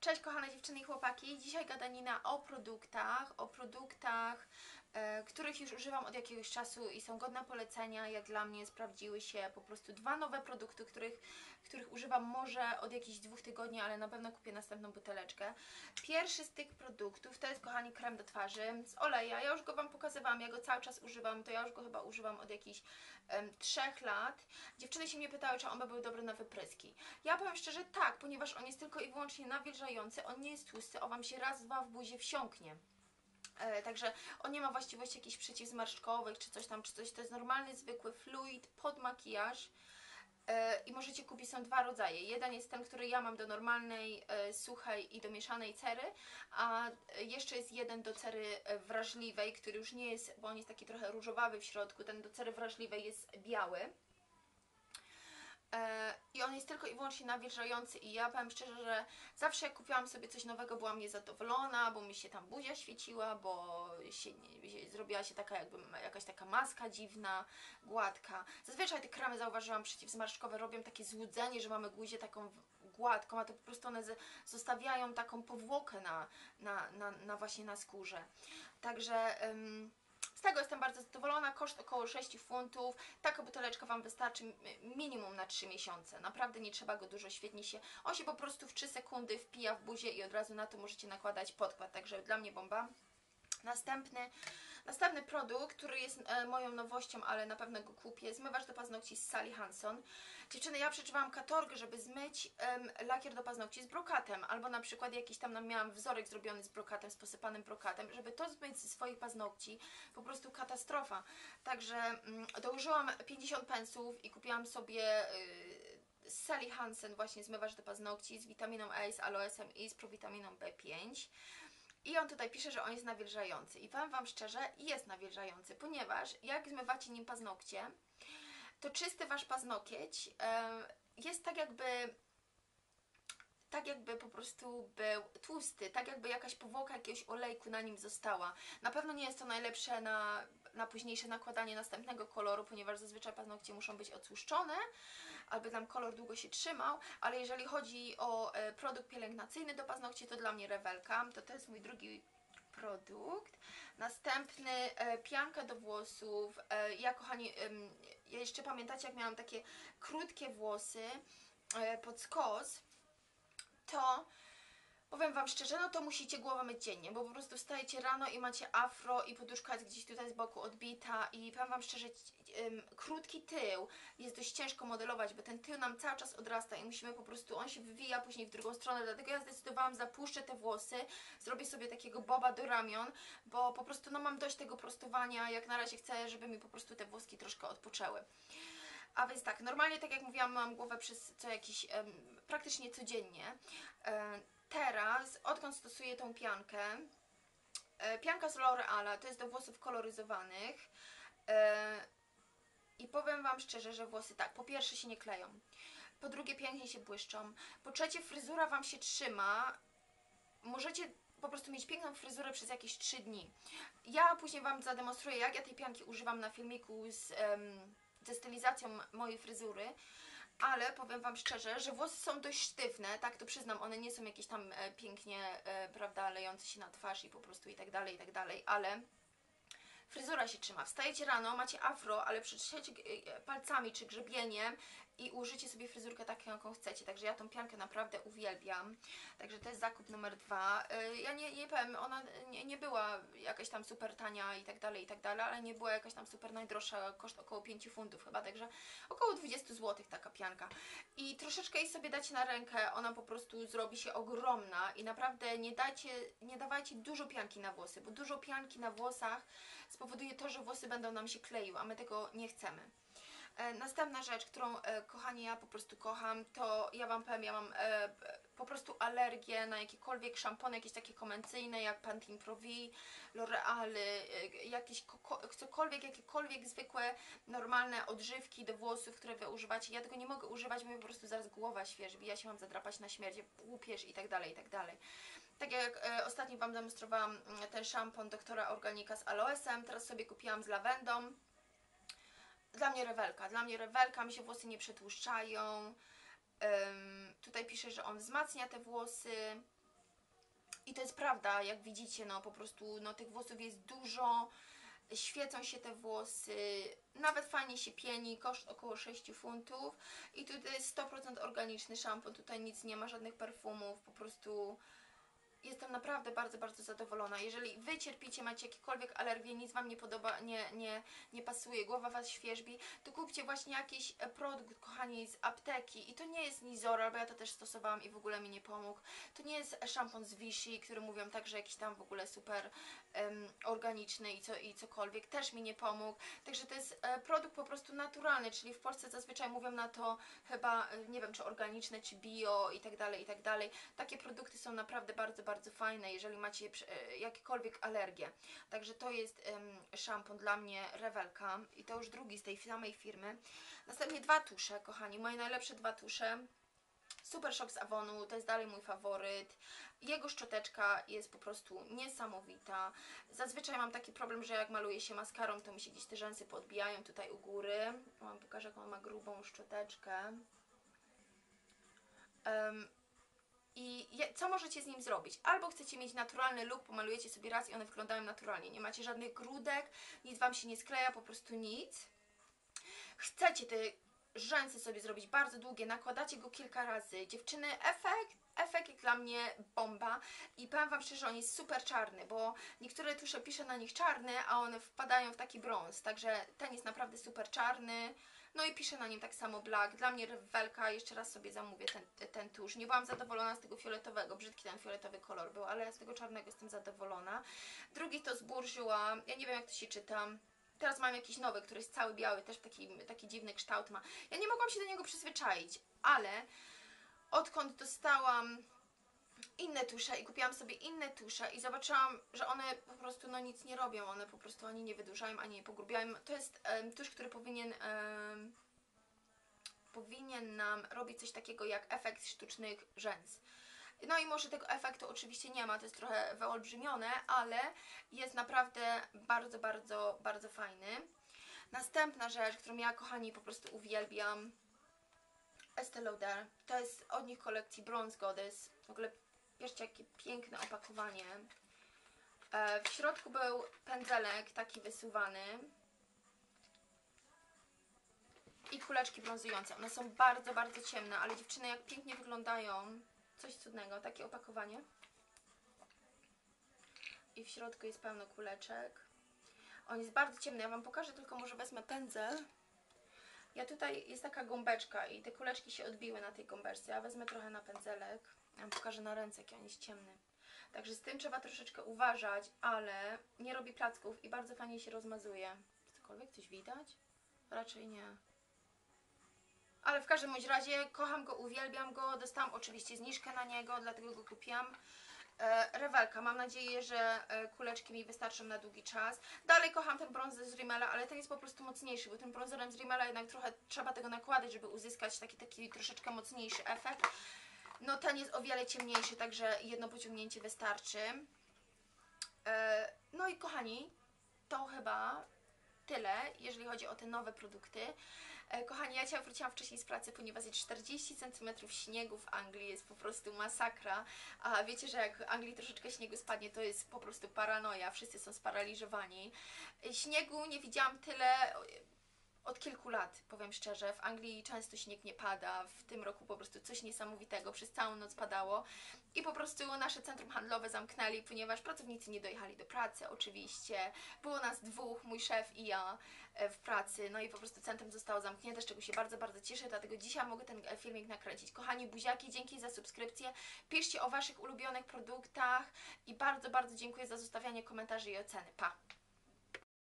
Cześć kochane dziewczyny i chłopaki. Dzisiaj gadanina o produktach, o produktach, których już używam od jakiegoś czasu i są godne polecenia. Jak dla mnie sprawdziły się po prostu dwa nowe produkty, których, których używam może od jakichś dwóch tygodni, ale na pewno kupię następną buteleczkę. Pierwszy z tych produktów to jest kochani krem do twarzy z oleja. Ja już go Wam pokazywałam, ja go cały czas używam, to ja już go chyba używam od jakichś em, trzech lat. Dziewczyny się mnie pytały, czy on by był dobry na wypryski. Ja powiem szczerze tak, ponieważ on jest tylko i wyłącznie nawilżający, on nie jest tłusty, on Wam się raz, dwa w buzie wsiąknie. E, Także on nie ma właściwości jakichś przeciwzmarszczkowych czy coś tam, czy coś. To jest normalny, zwykły fluid pod makijaż. E, I możecie kupić, są dwa rodzaje. Jeden jest ten, który ja mam do normalnej, e, suchej i do mieszanej cery, a jeszcze jest jeden do cery wrażliwej, który już nie jest, bo on jest taki trochę różowawy w środku, ten do cery wrażliwej jest biały. E, I on jest tylko i wyłącznie nawilżający i ja powiem szczerze, że zawsze jak kupiłam sobie coś nowego, byłam niezadowolona, bo mi się tam buzia świeciła, bo się nie, zrobiła się taka jakby jakaś taka maska dziwna, gładka. Zazwyczaj te kremy zauważyłam przeciwzmarszczkowe robią takie złudzenie, że mamy buzię taką gładką, a to po prostu one zostawiają taką powłokę na, na, na, na właśnie na skórze. Także... ym, z tego jestem bardzo zadowolona, koszt około 6 funtów. Taka buteleczka Wam wystarczy mi- minimum na 3 miesiące. Naprawdę nie trzeba go dużo, świetnie się. On się po prostu w 3 sekundy wpija w buzię i od razu na to możecie nakładać podkład, także dla mnie bomba. Następny, następny produkt, który jest e, moją nowością, ale na pewno go kupię, zmywacz do paznokci z Sally Hanson. Dziewczyny, ja przeczytałam katorgę, żeby zmyć lakier do paznokci z brokatem, albo na przykład jakiś tam miałam wzorek zrobiony z brokatem, z posypanym brokatem, żeby to zmyć ze swoich paznokci, po prostu katastrofa. Także mm, dołożyłam 50 pensów i kupiłam sobie... y, z Sally Hansen właśnie zmywacz do paznokci z witaminą A, z aloesem i z prowitaminą B5. I on tutaj pisze, że on jest nawilżający. I powiem Wam szczerze, jest nawilżający, ponieważ jak zmywacie nim paznokcie, to czysty Wasz paznokieć jest tak jakby tak jakby po prostu był tłusty, tak jakby jakaś powłoka jakiegoś olejku na nim została. Na pewno nie jest to najlepsze na, na późniejsze nakładanie następnego koloru, ponieważ zazwyczaj paznokcie muszą być otłuszczone, aby tam kolor długo się trzymał, ale jeżeli chodzi o e, produkt pielęgnacyjny do paznokci, to dla mnie rewelka. To to jest mój drugi produkt. Następny e, pianka do włosów. E, ja kochani, ja jeszcze pamiętacie jak miałam takie krótkie włosy e, pod skos, to powiem Wam szczerze, no to musicie głowę myć dziennie, bo po prostu wstajecie rano i macie afro i poduszka jest gdzieś tutaj z boku odbita i powiem Wam szczerze, em, krótki tył jest dość ciężko modelować, bo ten tył nam cały czas odrasta i musimy po prostu, on się wywija później w drugą stronę, dlatego ja zdecydowałam, zapuszczę te włosy, zrobię sobie takiego boba do ramion, bo po prostu no mam dość tego prostowania, jak na razie chcę, żeby mi po prostu te włoski troszkę odpoczęły. A więc tak, normalnie tak jak mówiłam, mam głowę przez co jakiś, praktycznie codziennie. E, teraz, odkąd stosuję tą piankę, e, pianka z L'Oreala, to jest do włosów koloryzowanych. E, I powiem Wam szczerze, że włosy tak, po pierwsze się nie kleją, po drugie pięknie się błyszczą, po trzecie fryzura Wam się trzyma, możecie po prostu mieć piękną fryzurę przez jakieś 3 dni. Ja później Wam zademonstruję, jak ja tej pianki używam na filmiku z, em, ze stylizacją mojej fryzury, ale powiem Wam szczerze, że włosy są dość sztywne, tak to przyznam, one nie są jakieś tam e, pięknie, e, prawda, lejące się na twarz i po prostu i tak dalej, i tak dalej, ale fryzura się trzyma. Wstajecie rano, macie afro, ale przytrzecie e, palcami czy grzebieniem i użycie sobie fryzurkę taką, jaką chcecie. Także ja tą piankę naprawdę uwielbiam. Także to jest zakup numer dwa. E, Ja nie, nie powiem, ona nie, nie była jakaś tam super tania i tak dalej, i tak dalej, ale nie była jakaś tam super najdroższa, koszt około 5 funtów chyba, także około 20 zł taka pianka. I troszeczkę jej sobie dacie na rękę, ona po prostu zrobi się ogromna i naprawdę nie dajcie, nie dawajcie dużo pianki na włosy, bo dużo pianki na włosach spowoduje to, że włosy będą nam się kleiły, a my tego nie chcemy. E, Następna rzecz, którą e, kochani ja po prostu kocham, to ja Wam powiem, ja mam e, po prostu alergię na jakiekolwiek szampony, jakieś takie komencyjne, jak Pantene Pro V, L'Oreal, jakieś cokolwiek, jakiekolwiek zwykłe, normalne odżywki do włosów, które Wy używacie. Ja tego nie mogę używać, bo mi po prostu zaraz głowa świeży, ja się mam zadrapać na śmierć, łupież i tak dalej, i tak dalej. Tak jak ostatnio Wam demonstrowałam mm, ten szampon doktora Organika z aloesem, teraz sobie kupiłam z lawendą. Dla mnie rewelka, dla mnie rewelka, mi się włosy nie przetłuszczają. Ym, tutaj pisze, że on wzmacnia te włosy. I to jest prawda, jak widzicie, no po prostu no, tych włosów jest dużo, świecą się te włosy, nawet fajnie się pieni, koszt około 6 funtów i tutaj jest 100% organiczny szampon, tutaj nic nie ma, żadnych perfumów, po prostu jestem naprawdę bardzo, bardzo zadowolona. Jeżeli Wy cierpicie, macie jakiekolwiek alergie, nic Wam nie podoba, nie, nie, nie pasuje, głowa Was świerzbi, to kupcie właśnie jakiś e, produkt, kochani, z apteki. I to nie jest Nizora, bo ja to też stosowałam i w ogóle mi nie pomógł. To nie jest szampon z Vichy, który mówią tak, że jakiś tam w ogóle super um, organiczny i, co, i cokolwiek, też mi nie pomógł. Także to jest e, produkt po prostu naturalny, czyli w Polsce zazwyczaj mówią na to chyba, e, nie wiem, czy organiczne, czy bio i tak dalej, i tak dalej. Takie produkty są naprawdę bardzo, bardzo fajne, jeżeli macie e, jakiekolwiek alergie. Także to jest szampon dla mnie Rewelka i to już drugi z tej samej firmy. Następnie dwa tusze, kochani, moje najlepsze dwa tusze. Super Shock z Avonu, to jest dalej mój faworyt. Jego szczoteczka jest po prostu niesamowita. Zazwyczaj mam taki problem, że jak maluję się maskarą, to mi się gdzieś te rzęsy podbijają tutaj u góry. Wam pokażę, jaką ma grubą szczoteczkę. I co możecie z nim zrobić? Albo chcecie mieć naturalny look, pomalujecie sobie raz i one wyglądają naturalnie. Nie macie żadnych grudek, nic Wam się nie skleja, po prostu nic. Chcecie te rzęsy sobie zrobić bardzo długie, nakładacie go kilka razy. Dziewczyny, efekt, efekt dla mnie bomba i powiem Wam szczerze, on jest super czarny, bo niektóre tusze piszę na nich czarny, a one wpadają w taki brąz, także ten jest naprawdę super czarny. No i piszę na nim tak samo black. Dla mnie rewelka, jeszcze raz sobie zamówię ten, ten tusz. Nie byłam zadowolona z tego fioletowego, brzydki ten fioletowy kolor był, ale z tego czarnego jestem zadowolona. Drugi to z ja nie wiem jak to się czyta. Teraz mam jakiś nowy, który jest cały biały, też taki, taki dziwny kształt ma. Ja nie mogłam się do niego przyzwyczaić, ale odkąd dostałam inne tusze i kupiłam sobie inne tusze i zobaczyłam, że one po prostu no nic nie robią, one po prostu ani nie wydłużają, ani nie pogrubiają. To jest um, tusz, który powinien um, powinien nam robić coś takiego jak efekt sztucznych rzęs. No i może tego efektu oczywiście nie ma, to jest trochę wyolbrzymione, ale jest naprawdę bardzo, bardzo, bardzo fajny. Następna rzecz, którą ja, kochani, po prostu uwielbiam, Estee Lauder. To jest od nich kolekcji Bronze Goddess. W ogóle Wieszcie, jakie piękne opakowanie. E, w środku był pędzelek taki wysuwany. I kuleczki brązujące. One są bardzo, bardzo ciemne, ale dziewczyny jak pięknie wyglądają. Coś cudnego, takie opakowanie. I w środku jest pełno kuleczek. On jest bardzo ciemny. Ja Wam pokażę, tylko może wezmę pędzel. Ja tutaj jest taka gąbeczka i te kuleczki się odbiły na tej gąbeczce. Ja wezmę trochę na pędzelek. Ja Wam pokażę na ręce, jaki on jest ciemny. Także z tym trzeba troszeczkę uważać, ale nie robi placków i bardzo fajnie się rozmazuje. Cokolwiek coś widać? Raczej nie. Ale w każdym bądź razie kocham go, uwielbiam go. Dostałam oczywiście zniżkę na niego, dlatego go kupiłam. E, rewelka, mam nadzieję, że e, kuleczki mi wystarczą na długi czas. Dalej kocham ten brązer z Rimmela, ale ten jest po prostu mocniejszy, bo tym brązerem z Rimmela jednak trochę trzeba tego nakładać, żeby uzyskać taki, taki troszeczkę mocniejszy efekt. No ten jest o wiele ciemniejszy, także jedno pociągnięcie wystarczy. E, no i kochani, to chyba tyle, jeżeli chodzi o te nowe produkty. E, kochani, ja Cię wróciłam wcześniej z pracy, ponieważ jest 40 cm śniegu w Anglii, jest po prostu masakra. A wiecie, że jak w Anglii troszeczkę śniegu spadnie, to jest po prostu paranoja, wszyscy są sparaliżowani. E, śniegu nie widziałam tyle od kilku lat, powiem szczerze. W Anglii często śnieg nie pada, w tym roku po prostu coś niesamowitego, przez całą noc padało i po prostu nasze centrum handlowe zamknęli, ponieważ pracownicy nie dojechali do pracy oczywiście. Było nas dwóch, mój szef i ja e, w pracy, no i po prostu centrum zostało zamknięte, z czego się bardzo, bardzo cieszę, dlatego dzisiaj mogę ten filmik nakręcić. Kochani buziaki, dzięki za subskrypcję, piszcie o Waszych ulubionych produktach i bardzo, bardzo dziękuję za zostawianie komentarzy i oceny. Pa!